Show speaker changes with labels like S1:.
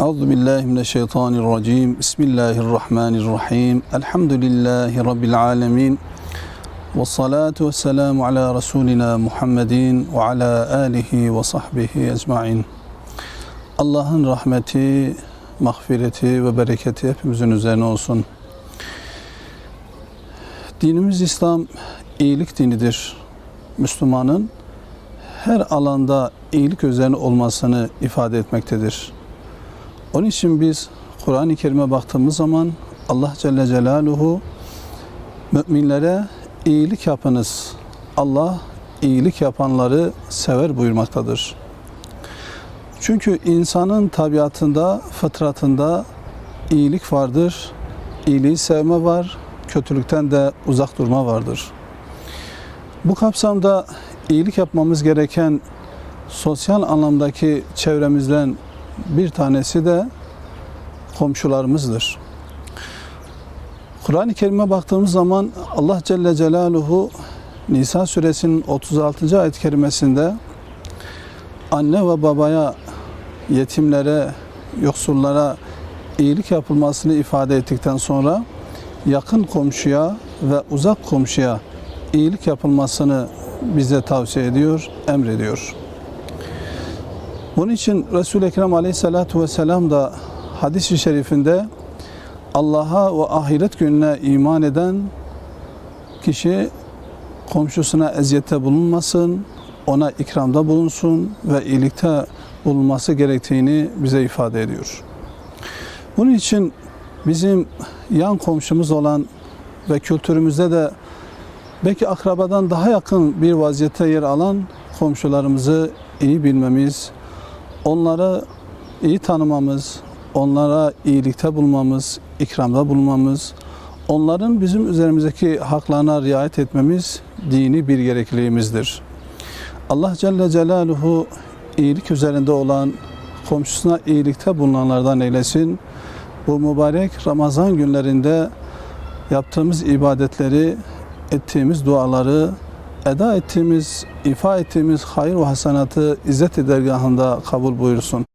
S1: Euzu billahi mineşşeytanirracim. Bismillahirrahmanirrahim. Elhamdülillahi rabbil alamin. Ve salatu vesselamu ala Resulina Muhammedin ve ala alihi ve sahbihi ecmain. Allah'ın rahmeti, mağfireti ve bereketi hepimizin üzerine olsun. Dinimiz İslam iyilik dinidir. Müslümanın her alanda iyilik üzerine olmasını ifade etmektedir. Onun için biz Kur'an-ı Kerim'e baktığımız zaman Allah Celle Celaluhu müminlere iyilik yapınız. Allah iyilik yapanları sever buyurmaktadır. Çünkü insanın tabiatında, fıtratında iyilik vardır. İyiliği sevme var, kötülükten de uzak durma vardır. Bu kapsamda iyilik yapmamız gereken sosyal anlamdaki çevremizden bir tanesi de komşularımızdır. Kur'an-ı Kerim'e baktığımız zaman Allah Celle Celaluhu Nisa suresinin 36. ayet-i kerimesinde anne ve babaya, yetimlere, yoksullara iyilik yapılmasını ifade ettikten sonra yakın komşuya ve uzak komşuya iyilik yapılmasını bize tavsiye ediyor, emrediyor. Bunun için Resul-i Ekrem Aleyhisselatü Vesselam da hadis-i şerifinde Allah'a ve ahiret gününe iman eden kişi komşusuna eziyette bulunmasın, ona ikramda bulunsun ve iyilikte bulunması gerektiğini bize ifade ediyor. Bunun için bizim yan komşumuz olan ve kültürümüzde de belki akrabadan daha yakın bir vaziyette yer alan komşularımızı iyi bilmemiz, onları iyi tanımamız, onlara iyilikte bulmamız, ikramda bulunmamız, onların bizim üzerimizdeki haklarına riayet etmemiz dini bir gerekliliğimizdir. Allah Celle Celaluhu iyilik üzerinde olan, komşusuna iyilikte bulunanlardan eylesin. Bu mübarek Ramazan günlerinde yaptığımız ibadetleri, ettiğimiz duaları, eda ettiğimiz, ifa ettiğimiz hayır ve hasenatı İzzet-i Dergahı'nda kabul buyursun.